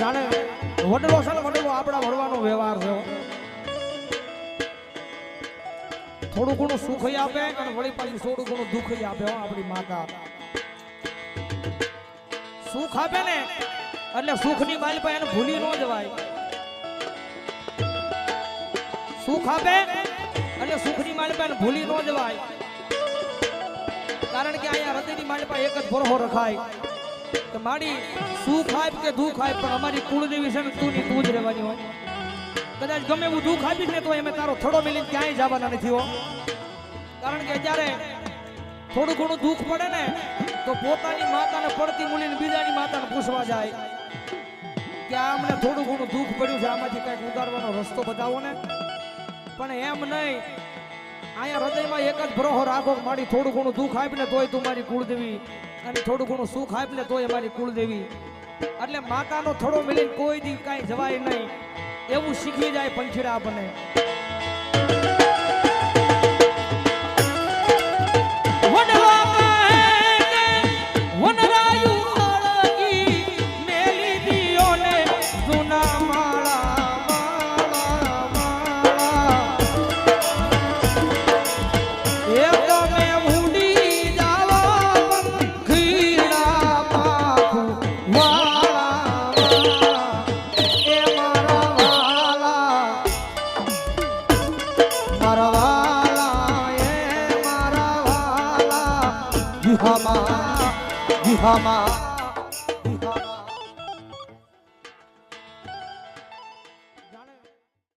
જાણે વડલો છે ને વડલો, આપણા વડવાનો વ્યવહાર છે. થોડું ઘણું સુખ આપે અને વળી પાછું થોડું ઘણું દુઃખ આપે આપણી માતા સુખ આપે ને, એટલે સુખની માલ પર એને ભૂલી ન જવાય. સુખ આપે, એટલે સુખની માલ પણ એને ભૂલી ન જવાય. કારણ કે અહીંયા હૃદયની માલ પર એક જ ભરોહો રખાય. કે મારી સુખ આપ કે દુઃખ આપ, પણ અમારી કુળદેવી છે તું ની તું જ રહેવાની હોય. કદાચ ગમે એવું દુઃખ આપીશ ને તો અમે તારો થોડો મિલીને ક્યાંય જવાના નથી હો. કારણ કે જ્યારે થોડું ઘણું દુઃખ પડે ને, તો પોતાની માતાને પડતી મૂલીને બીજાની માતાને પૂછવા જાય કે આ અમને થોડું ઘણું દુઃખ પડ્યું છે, આમાંથી કંઈક ઉતારવાનો રસ્તો બતાવો ને. પણ એમ નહીં અહીંયા હૃદયમાં એક જ ભરોહો રાખો મારી થોડું ઘણું દુઃખ આપીને તોય તું મારી કુળદેવી. અને થોડું ઘણું સુખ આપીને તોય મારી કુળદેવી. એટલે માતાનો થોડો મિલીને કોઈ દી કાંઈ જવાય નહીં. એવું શીખી જાય પંખીડા આપણને. મારા વાલા વિહામાં વિહામાં